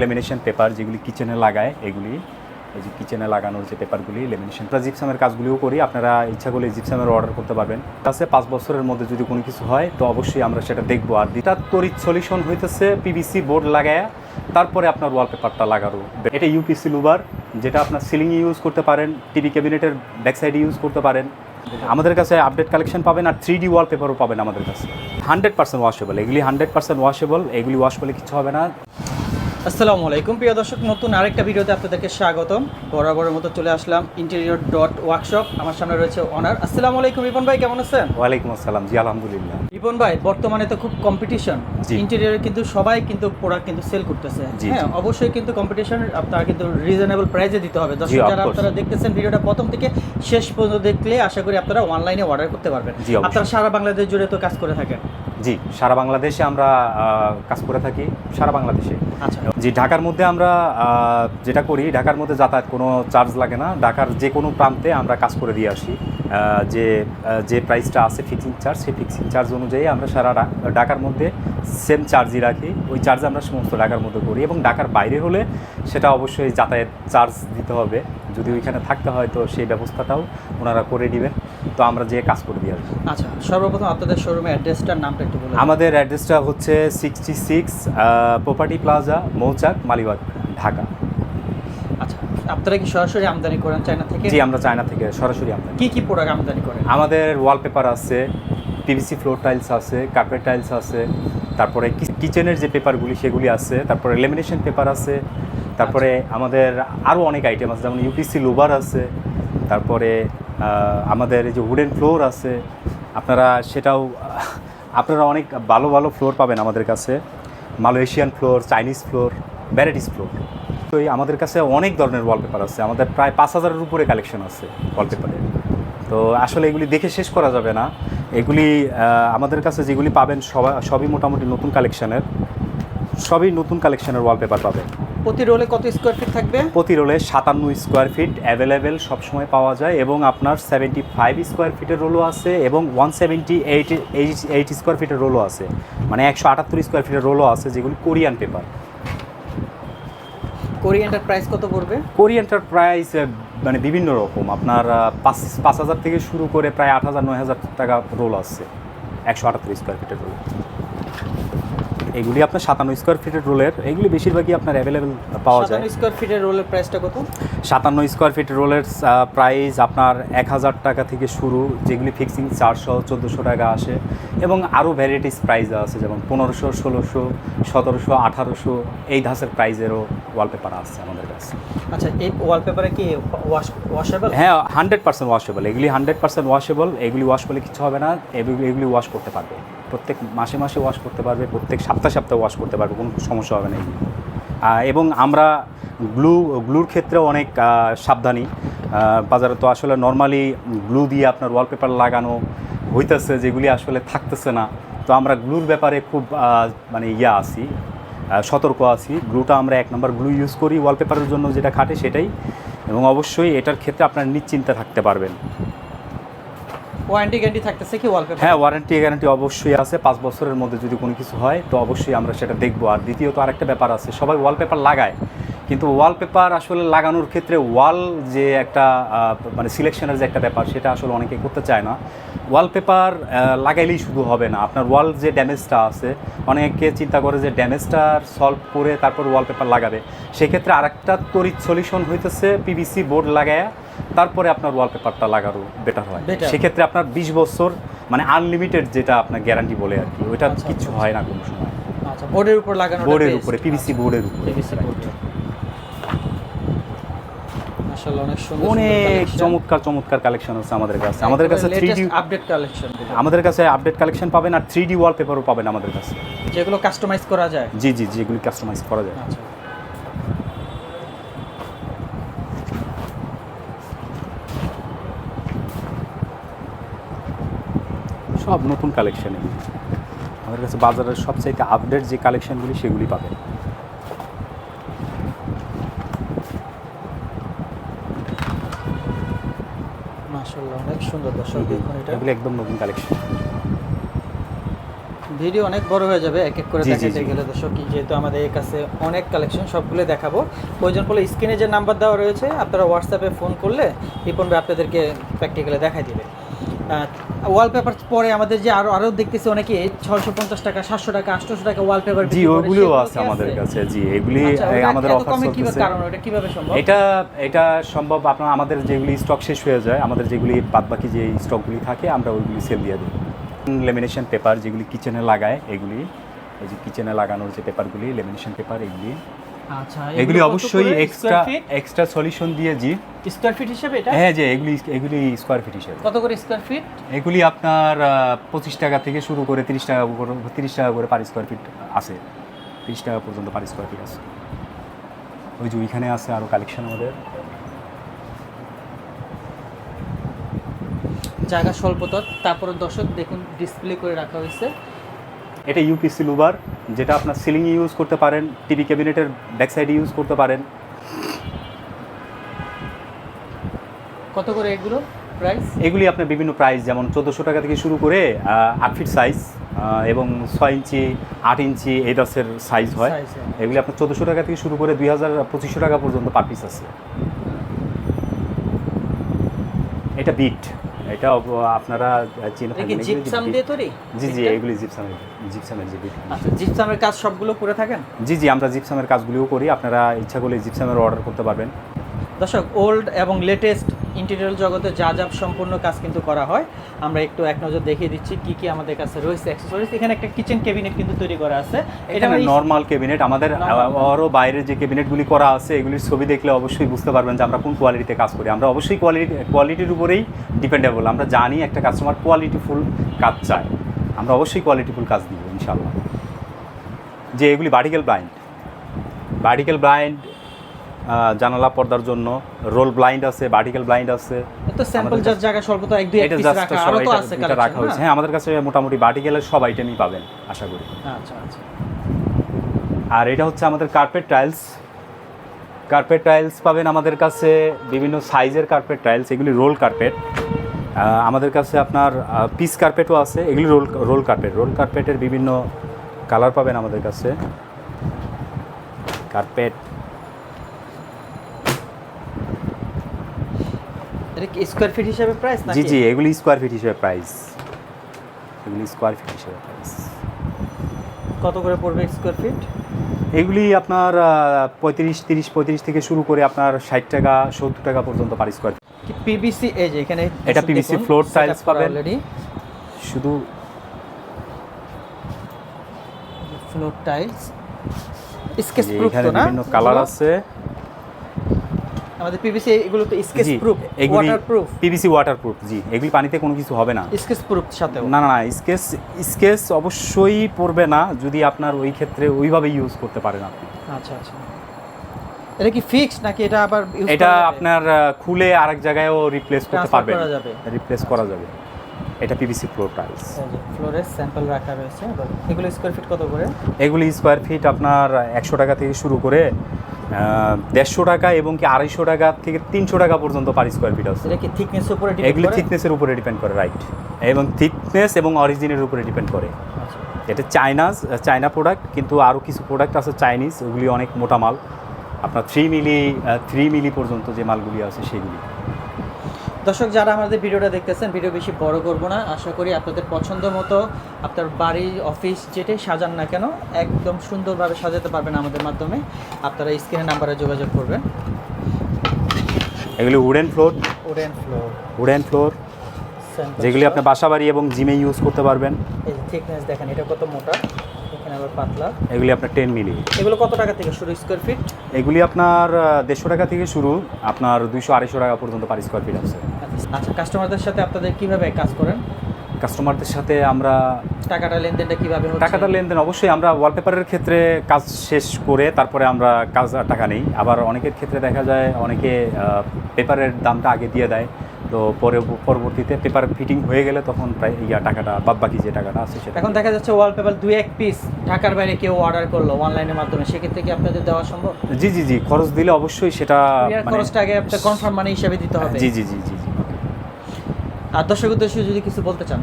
Lamination paper যেগুলি কিচেনে লাগায়, এগুলি, এই যে কিচেনে লাগানোর যে পেপারগুলি লেমিনেশন প্লাস জিপসামের কাজগুলিও করি। আপনারা ইচ্ছা করলে জিপসামের অর্ডার করতে পারবেন। আছে পাঁচ বছরের মধ্যে যদি কোনো কিছু হয়, তো অবশ্যই আমরা সেটা দেখব। আর দ্বিতীয় তড়িৎ সলিউশন হইতেছে পিভিসি বোর্ড লাগায়, তারপরে আপনার ওয়ালপেপারটা লাগানো এটা ইউপিসি লুবার যেটা আপনার সিলিংয়ে ইউজ করতে পারেন টিভি ক্যাবিনেটের ব্যাক সাইডে ইউজ করতে পারেন। আমাদের কাছে আপডেট কালেকশন পাবেন আর থ্রি ডি ওয়ালপেপারও পাবেন আমাদের কাছে। হান্ড্রেড পার্সেন্ট ওয়াশেবল এগুলি হান্ড্রেড পার্সেন্ট ওয়াশেবল এগুলি ওয়াশ করলে কিছু হবে না। আসসালামু আলাইকুম। প্রিয় দর্শক নতুন আরেকটা ভিডিওতে আপনাদেরকে স্বাগতম। বরাবরের মতো চলে আসলাম ইন্টেরিয়র ডট ওয়ার্কশপ আমার সামনে রয়েছে অনার আসসালামু আলাইকুম রিপন ভাই কেমন আছেন? ওয়ালাইকুম আসসালাম জি আলহামদুলিল্লাহ। রিপন ভাই বর্তমানে তো খুব কম্পিটিশন। ইন্টেরিয়রে কিন্তু সবাই কিন্তু প্রোডাক্ট কিন্তু সেল করতেছে। হ্যাঁ অবশ্যই কিন্তু কম্পিটিশন আপনারা কিন্তু রিজনেবল প্রাইসে দিতে হবে। দর্শক যারা আপনারা দেখতেছেন ভিডিওটা প্রথম থেকে শেষ পর্যন্ত দেখলে আশা করি আপনারা অনলাইনে অর্ডার করতে পারবেন। আপনারা সারা বাংলাদেশ জুড়ে তো কাজ করে থাকেন। জি সারা বাংলাদেশে আমরা কাজ করে থাকি সারা বাংলাদেশে। আচ্ছা। জি ঢাকার মধ্যে আমরা যেটা করি ঢাকার মধ্যে যাতায়াত কোনো চার্জ লাগে না। ঢাকার যে কোনো প্রান্তে আমরা কাজ করে দিয়ে আসি। যে যে প্রাইসটা আছে ফিক্সিং চার্জ সেই ফিক্সিং চার্জ অনুযায়ী আমরা সারা ঢাকার মধ্যে সেম চার্জই রাখি। ওই চার্জ আমরা সমস্ত ঢাকার মধ্যে করি এবং ঢাকার বাইরে হলে সেটা অবশ্যই যাতায়াত চার্জ দিতে হবে। যদি ওইখানে থাকতে হয় তো সেই ব্যবস্থাটাও ওনারা করে দিবেন। তো আমরা যে কাজ করে দিয়ে আসব। আচ্ছা সর্বপ্রথম আপনাদের শোরুমের অ্যাড্রেসটার নামটা একটু বলুন আমাদের অ্যাড্রেসটা হচ্ছে sixty six property plaza Mouchak Malibagh Dhaka. আচ্ছা আপনারা কি সরাসরি আমদানি করেন চায়না থেকে? জি আমরা চায়না থেকে সরাসরি আমদানি কি কি প্রোডাক্ট আমদানি করেন? আমাদের ওয়ালপেপার আছে পিভিসি ফ্লোর টাইলস আছে কার্পেট টাইলস আছে তারপরে কিচেনের যে পেপারগুলি সেগুলি আছে তারপরে লেমিনেশন পেপার আছে তারপরে আমাদের আরও অনেক আইটেম আছে যেমন ইউপিসি লোবার আছে তারপরে আমাদের এই যে উডেন ফ্লোর আছে, আপনারা সেটাও, আপনারা অনেক ভালো ভালো ফ্লোর পাবেন আমাদের কাছে। Malaysian floor Chinese floor varieties floor তো এই আমাদের কাছে অনেক ধরনের ওয়ালপেপার আছে। আমাদের প্রায় পাঁচ হাজারের উপরে কালেকশন আছে ওয়ালপেপারের তো আসলে এগুলি দেখে শেষ করা যাবে না। এগুলি আমাদের কাছে যেগুলি পাবেন সবাই সবই মোটামুটি নতুন কালেকশনের সবই নতুন কালেকশনের ওয়ালপেপার পাবেন। প্রতি রোলে কত স্কোয়ার ফিট থাকবে? প্রতি রোলে সাতান্ন স্কোয়ার ফিট অ্যাভেলেবেল সবসময় পাওয়া যায় এবং আপনার সেভেন্টি ফাইভ স্কোয়ার ফিটের রোলও আছে এবং one seventy eight eight square ফিটের রোলও আছে। মানে একশো আটাত্তর স্কোয়ার ফিটের রোলও আছে যেগুলি কোরিয়ান পেপার কোরিয়ানটার প্রাইস কত পড়বে? কোরিয়ানটার প্রাইস মানে বিভিন্ন রকম। আপনার পাঁচ পাঁচ হাজার থেকে শুরু করে প্রায় আট হাজার নয় হাজার টাকা রোল আছে। একশো আটাত্তর স্কোয়ার ফিটের রোল এগুলি আপনার সাতান্ন স্কোয়ার ফিটের রোলের এগুলি বেশিরভাগই আপনার অ্যাভেলেবেল পাওয়া যায়। স্কোয়ার ফিটের রোলের প্রাইসটা কত? সাতান্ন স্কোয়ার ফিটের রোলের প্রাইস আপনার এক হাজার টাকা থেকে শুরু যেগুলি ফিক্সিং চারশো চোদ্দোশো টাকা আসে। এবং আরও ভ্যারাইটিস প্রাইস আছে যেমন পনেরোশো ষোলোশো সতেরোশো আঠারোশো এই ধাঁচের প্রাইজেরও ওয়ালপেপার আছে আমাদের কাছে। আচ্ছা এই ওয়ালপেপারে কি ওয়াশ ওয়াশেবল হ্যাঁ হান্ড্রেড পার্সেন্ট ওয়াশেবল এগুলি হান্ড্রেড পার্সেন্ট ওয়াশেবল এগুলি ওয়াশ করলে কিছু হবে না এগুলি এগুলি ওয়াশ করতে পারবে। প্রত্যেক মাসে মাসে ওয়াশ করতে পারবে, প্রত্যেক সপ্তাহে সপ্তাহে ওয়াশ করতে পারবে, কোনো সমস্যা হবে না এবং আমরা গ্লু গ্লুর ক্ষেত্রে অনেক সাবধানী। বাজারে তো আসলে নর্মালি গ্লু দিয়ে আপনার ওয়ালপেপার লাগানো হইতেছে, যেগুলি আসলে থাকতেছে না। তো আমরা গ্লুর ব্যাপারে খুব মানে ইয়া আছি সতর্ক আছি। গ্লুটা আমরা এক নম্বর গ্লু ইউজ করি ওয়ালপেপারের জন্য যেটা খাটে সেটাই। এবং অবশ্যই এটার ক্ষেত্রে আপনার নিশ্চিন্তে থাকতে পারবেন। ওয়ারেন্টি গ্যারান্টি থাকতেছে কি ওয়ালপেপার হ্যাঁ ওয়ারেন্টি গ্যারান্টি অবশ্যই আছে। পাঁচ বছরের মধ্যে যদি কোনো কিছু হয়, তো অবশ্যই আমরা সেটা দেখব। আর দ্বিতীয়ত আরেকটা ব্যাপার আছে, সবাই ওয়ালপেপার লাগায়। কিন্তু ওয়ালপেপার আসলে লাগানোর ক্ষেত্রে ওয়াল যে একটা মানে সিলেকশনের যে একটা ব্যাপার, সেটা আসলে অনেকে করতে চায় না। ওয়ালপেপার লাগাইলেই শুধু হবে না। আপনার ওয়াল যে ড্যামেজটা আছে, অনেকে চিন্তা করে যে ড্যামেজটা সলভ করে তারপর ওয়ালপেপার লাগাবে। সেক্ষেত্রে আরেকটা তড়িৎ সলিউশন হইতেছে পিভিসি বোর্ড লাগায় তারপরে আপনার ওয়ালপেপারটা লাগানো বেটার হয়। সেক্ষেত্রে আপনার বিশ বছর মানে আনলিমিটেড যেটা আপনার গ্যারান্টি বলে আর কি ওইটা আচ্ছা, কিছু আচ্ছা, হয় না কোনো সময়। আচ্ছা বোর্ডের উপর লাগানো বোর্ডের উপরে পিভিসি বোর্ডের উপরে। পিভিসি বোর্ড অনেক চমৎকার চমৎকার কালেকশন আছে আমাদের কাছে। আমাদের কাছে থ্রি ডি আপডেট কালেকশন আমাদের কাছে আপডেট কালেকশন পাবেন আর থ্রি ডি ওয়ালপেপারও পাবেন আমাদের কাছে। যেগুলো কাস্টমাইজ করা যায়। জি জি এগুলি কাস্টমাইজ করা যায়। আচ্ছা। সব নতুন কালেকশন এগুলি আমাদের কাছে বাজারের সবচাইতে আপডেট যে কালেকশনগুলি সেগুলি পাবেন। মাশাআল্লাহ অনেক সুন্দর দর্শক দেখুন এটা। এগুলি একদম নতুন কালেকশন ভিডিও অনেক বড় হয়ে যাবে এক এক করে দেখাতে। গেলে দর্শক যেহেতু আমাদের কাছে অনেক কালেকশন সবগুলো দেখাবো। প্রয়োজন পড়লে স্ক্রিনে যে নাম্বার দেওয়া রয়েছে আপনারা হোয়াটসঅ্যাপে ফোন করলে রিপন ভাই আপনাদেরকে প্র্যাকটিক্যালে দেখাই দিবে। ওয়ালপেপার পরে আমাদের যে আরও আরও দেখতেছি অনেকে ছয়শো পঞ্চাশ টাকা সাতশো টাকা আটশোশো টাকা ওয়ালপেপার জি ওগুলিও আছে আমাদের কাছে জি এগুলি আমাদের অফার আচ্ছা, কারণ ওটা কীভাবে সম্ভব? এটা এটা সম্ভব আপনার আমাদের যেগুলি স্টক শেষ হয়ে যায় আমাদের যেগুলি বাদবাকি যে স্টকগুলি থাকে আমরা ওইগুলি সেল দিয়ে দিই। লেমিনেশন পেপার যেগুলি কিচেনে লাগায় এগুলি এই যে কিচেনে লাগানোর যে পেপারগুলি লেমিনেশন পেপার এগুলি আচ্ছা এগুলি অবশ্যই এক্সট্রা এক্সট্রা সলিউশন দিয়ে জি। স্কোয়ার ফিট হিসেবে এটা? হ্যাঁ যে এগুলি এগুলি স্কোয়ার ফিট হিসেবে। কত করে স্কোয়ার ফিট এগুলি আপনার পঁচিশ টাকা থেকে শুরু করে তিরিশ টাকা করে তিরিশ টাকা করে পার স্কোয়ার ফিট আছে। তিরিশ টাকা পর্যন্ত পার স্কোয়ার ফিট আছে। ওই যে ওইখানে আছে আরও কালেকশন আমাদের। জায়গা স্বল্পতা তারপরে দর্শক দেখুন ডিসপ্লে করে রাখা হয়েছে। এটা ইউপিসি লুবার যেটা আপনার সিলিং ইউজ করতে পারেন টিভি ক্যাবিনেটের ব্যাক সাইডে ইউজ করতে পারেন। কত করে এগুলো প্রাইস এগুলি আপনার বিভিন্ন প্রাইস যেমন চোদ্দোশো টাকা থেকে শুরু করে আট ফিট সাইজ এবং ছয় ইঞ্চি আট ইঞ্চি এই দশের সাইজ হয়। হ্যাঁ। এগুলি আপনার চোদ্দোশো টাকা থেকে শুরু করে দুই হাজার পঁচিশশো টাকা পর্যন্ত পার পিস আছে। এটা বিট এটা আপনারা চিনে থাকেন জিপসাম দিয়ে তৈরি? জি জি? এগুলি জিপসামের জিপসামের যে আচ্ছা জিপসামের কাজ সবগুলো করে থাকেন? জি জি আমরা জিপসামের কাজগুলিও করি আপনারা ইচ্ছা করলে জিপসামের অর্ডার করতে পারবেন। দর্শক ওল্ড এবং লেটেস্ট ইন্টেরিয়র জগতে যা যা সম্পূর্ণ কাজ কিন্তু করা হয় আমরা একটু এক নজর দেখিয়ে দিচ্ছি কি কি আমাদের কাছে রয়েছে অ্যাক্সেসরিজ এখানে একটা কিচেন ক্যাবিনেট কিন্তু তৈরি করা আছে। এটা নর্মাল ক্যাবিনেট আমাদের আরও বাইরের যে ক্যাবিনেটগুলি করা আছে এগুলির ছবি দেখলে অবশ্যই বুঝতে পারবেন যে আমরা কোন কোয়ালিটিতে কাজ করি। আমরা অবশ্যই কোয়ালিটি কোয়ালিটির উপরেই ডিপেন্ডেবল আমরা জানি একটা কাস্টমার কোয়ালিটিফুল কাজ চায়। আমরা অবশ্যই কোয়ালিটিফুল কাজ দিব ইনশাল্লাহ যে এগুলি ভার্টিক্যাল ব্লাইন্ড ভার্টিক্যাল ব্লাইন্ড জানালা পর্দার জন্য রোল ব্লাইন্ড আছে ভার্টিক্যাল ব্লাইন্ড আছে। তো স্যাম্পল জায়গা এক দুই এক পিস রাখা আরও তো আছে এটা রাখা হয়েছে। হ্যাঁ। আমাদের কাছে মোটামুটি ভার্টিক্যালের সব আইটেমই পাবেন আশা করি। আচ্ছা আচ্ছা। আর এটা হচ্ছে আমাদের কার্পেট টাইলস কার্পেট টাইলস পাবেন আমাদের কাছে বিভিন্ন সাইজের কার্পেট টাইলস এগুলি রোল কার্পেট আমাদের কাছে আপনার পিস কার্পেটও আছে এগুলি রোল রোল কার্পেট রোল কার্পেটের বিভিন্ন কালার পাবেন আমাদের কাছে। কার্পেট এটা কি স্কোয়ার ফিট হিসেবে প্রাইস জি জি এগুলি স্কোয়ার ফিট হিসেবে প্রাইস এগুলি স্কোয়ার ফিট হিসেবে প্রাইস কত করে পড়বে স্কোয়ার ফিট এগুলি আপনার পঁয়ত্রিশ তিরিশ পঁয়ত্রিশ থেকে শুরু করে আপনার ষাট টাকা সত্তর টাকা পর্যন্ত পার স্কোয়ার কি পিভিসি এই যে এখানে এটা PVC floor tiles পাবেন। অলরেডি শুধু ফ্লোর টাইলস স্কেচ প্রুফ তো না বিভিন্ন কালার আছে। আমাদের পিভিসি এগুলো তো scratch proof waterproof PVC waterproof জি। এগুলি পানিতে কোনো কিছু হবে না। স্কেচ প্রুফ সাথেও। না না না স্কেচ স্কেচ অবশ্যই পড়বে না যদি আপনার ওই ক্ষেত্রে ওইভাবে ইউজ করতে পারেন আপনি। আচ্ছা আচ্ছা। এটা কি ফিক্স নাকি এটা আবার এটা আপনার খুলে আরেক জায়গায়ও রিপ্লেস করতে পারবেন। করা যাবে। রিপ্লেস করা যাবে। এটা পিভিসি ফ্লোর টাইলস ফ্লোরের স্যাম্পল রাখা রয়েছে। এগুলো স্কোয়ার ফিট কত করে? এগুলি স্কোয়ার ফিট আপনার একশো টাকা থেকে শুরু করে দেড়শো টাকা এবং কি আড়াইশো টাকা থেকে তিনশো টাকা পর্যন্ত পার স্কোয়ার ফিট আছে। এটা কি থিকনেস উপরে এগুলো থিকনেসের উপরে ডিপেন্ড করে রাইট এবং থিকনেস এবং অরিজিনের উপরে ডিপেন্ড করে। আচ্ছা। এটা চায়নাজ চায়না প্রোডাক্ট কিন্তু আরও কিছু প্রোডাক্ট আছে চাইনিজ ওগুলি অনেক মোটা মাল। আপনার থ্রি মিলি থ্রি মিলি পর্যন্ত যে মালগুলি আছে সেগুলি। দর্শক যারা আমাদের ভিডিওটা দেখতেছেন ভিডিও বেশি বড় করব না। আশা করি আপনাদের পছন্দ মতো আপনার বাড়ি অফিস যেটাই সাজান না কেন একদম সুন্দরভাবে সাজাতে পারবেন আমাদের মাধ্যমে। আপনারা স্ক্রিনের নাম্বারে যোগাযোগ করবেন। এগুলি wooden floor wooden floor wooden floor যেগুলি আপনি বাসা বাড়ি এবং জিমে ইউজ করতে পারবেন। এই থিকনেস দেখেন এটা কত মোটা এখানে আবার পাতলা। এগুলি আপনার টেন মিলি। এগুলো কত টাকা থেকে শুরু? স্কোয়ার ফিট এগুলি আপনার দেড়শো টাকা থেকে শুরু। আপনার দুইশো আড়াইশো টাকা পর্যন্ত পার স্কোয়ার ফিট আছে। আচ্ছা কাস্টমারদের সাথে আপনাদের কীভাবে কাজ করেন? কাস্টমারদের সাথে আমরা টাকাটা লেনদেনটা কীভাবে টাকাটা লেনদেন অবশ্যই আমরা ওয়ালপেপারের ক্ষেত্রে কাজ শেষ করে তারপরে আমরা কাজ টাকা নেই। আবার অনেকের ক্ষেত্রে দেখা যায় অনেকে পেপারের দামটা আগে দিয়ে দেয়। তো পরে পরবর্তীতে পেপার ফিটিং হয়ে গেলে তখন প্রায় ইয়া টাকাটা বাদ বাকি যে টাকাটা আছে সেটা। এখন দেখা যাচ্ছে ওয়াল পেপার দুই এক পিস ঢাকার বাইরে কেউ অর্ডার করল অনলাইনের মাধ্যমে সেক্ষেত্রে কি আপনাদের দেওয়া সম্ভব? জি জি জি খরচ দিলে অবশ্যই সেটা মানে খরচটা আগে কনফার্ম মানে হিসাবে দিতে হবে। জি জি জি জি। আর দর্শক উদ্দেশ্যে যদি কিছু বলতে চান।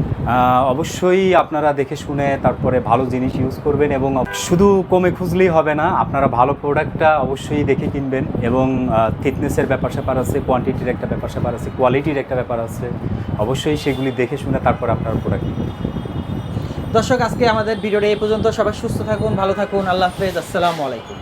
অবশ্যই আপনারা দেখে শুনে তারপরে ভালো জিনিস ইউজ করবেন এবং শুধু কমে খুঁজলেই হবে না আপনারা ভালো প্রোডাক্টটা অবশ্যই দেখে কিনবেন এবং থিকনেসের ব্যাপার স্যাপার আছে কোয়ান্টিটির একটা ব্যাপার স্যাপার আছে কোয়ালিটির একটা ব্যাপার আছে অবশ্যই সেগুলি দেখে শুনে তারপর আপনারা প্রোডাক্ট কিনবেন। দর্শক আজকে আমাদের ভিডিওটা এই পর্যন্ত। সবাই সুস্থ থাকুন ভালো থাকুন। আল্লাহ হাফেজ। আসসালামু আলাইকুম।